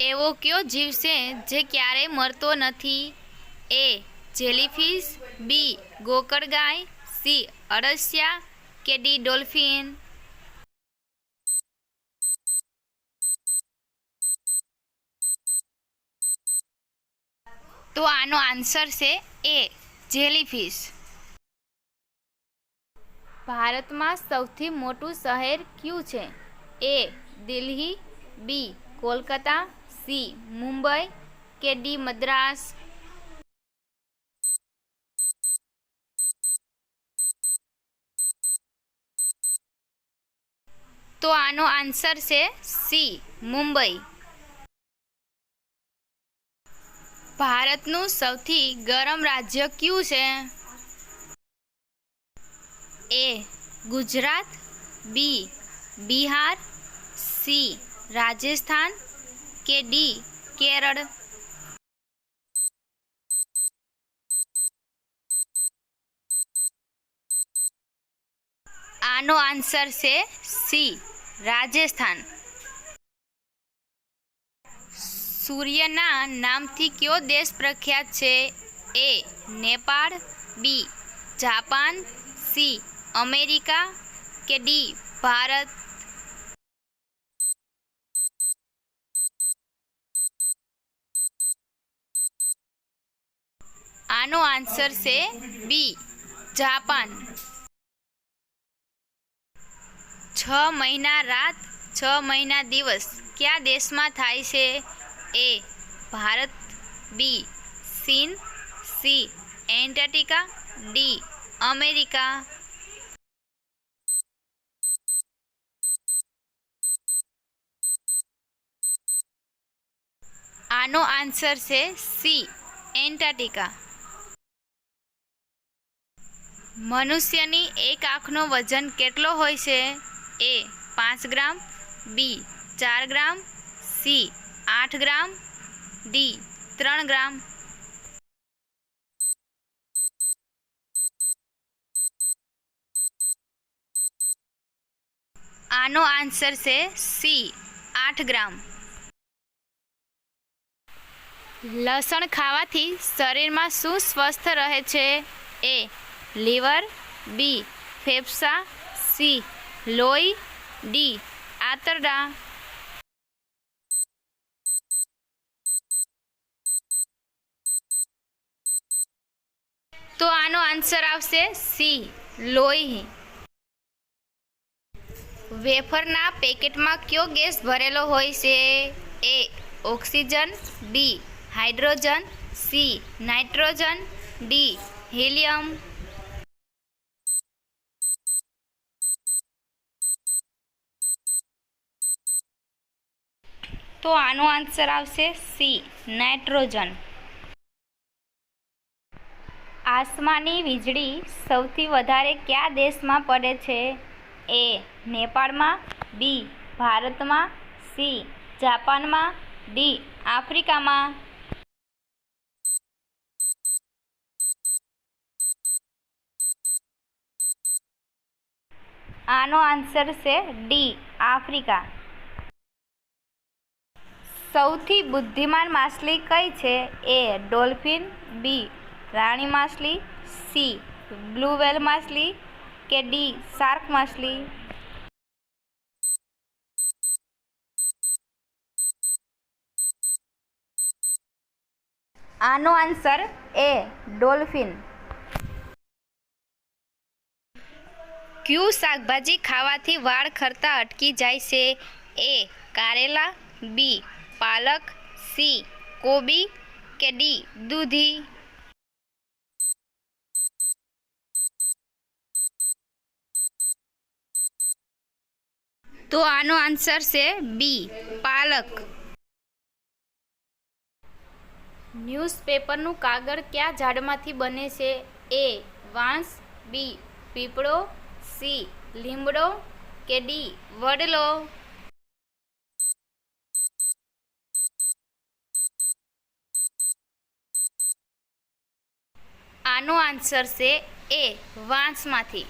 એવો કયો જીવ છે જે ક્યારેય મરતો નથી? એ, જેલીફિશ, બી, ગોકળગાય, સી, અળસિયા કે ડી, ડોલ્ફિન? તો આનો આન્સર છે એ, જેલીફિશ. ભારતમાં સૌથી મોટું શહેર કયું છે? A, Delhi, B, Kolkata C, Mumbai, કે ડી, મદ્રાસ? તો આનો આન્સર છે સી, મુંબઈ. ભારતનું સૌથી ગરમ રાજ્ય કયું છે? A, Gujarat, B, Bihar, C, Rajasthan કે ડી કેરળ આનો આન્સર છે સી રાજસ્થાન સૂર્યના નામથી કયો દેશ પ્રખ્યાત છે? A Nepal. B Japan. C America. કે ડી ભારત. આનો આન્સર છે બી જાપાન છ મહિના રાત છ મહિના દિવસ કયા દેશમાં થાય છે એ ભારત બી ચીન સી એન્ટાર્કટિકા ડી અમેરિકા આનો આન્સર છે સી એન્ટાર્કટિકા મનુષ્યની એક આંખનો વજન કેટલો હોય છે? એ પાંચ ગ્રામ, બી ચાર ગ્રામ, સી આઠ ગ્રામ, ડી ત્રણ ગ્રામ. આનો આન્સર છે સી આઠ ગ્રામ. લસણ ખાવાથી શરીરમાં શું સ્વસ્થ રહે છે? એ લીવર, બી, ફેફસા, સી, લોહી, ડી, આંતરડા. તો આનો આન્સર આવશે સી, લોહી. વેફરના પેકેટમાં કયો ગેસ ભરેલો હોય છે? A, oxygen, B, hydrogen, C, nitrogen, D, helium. તો આનો આન્સર આવશે સી નાઇટ્રોજન આસમાની વીજળી સૌથી વધારે કયા દેશમાં પડે છે? એ નેપાળમાં બી ભારતમાં સી જાપાનમાં ડી આફ્રિકામાં. આનો આન્સર છે ડી આફ્રિકા. સૌથી બુદ્ધિમાન માછલી કઈ છે? એ ડોલ્ફિન, બી રાણી માછલી, સી બ્લુ વેલ માછલી કે ડી શાર્ક માછલી? આનો આન્સર એ ડોલ્ફિન. ક્યુ શાકભાજી ખાવાથી વાળ ખરતા અટકી જાય છે? એ કારેલા, બી પાલક સી કોબી કે ડી દૂધી તો આનો આન્સર છે બી પાલક ન્યૂઝપેપરનું કાગળ કયા ઝાડમાંથી બને છે? એ વાંસ બી પીપળો સી લીમડો, કે ડી વડલો? આનો આન્સર છે એ વાંસમાંથી.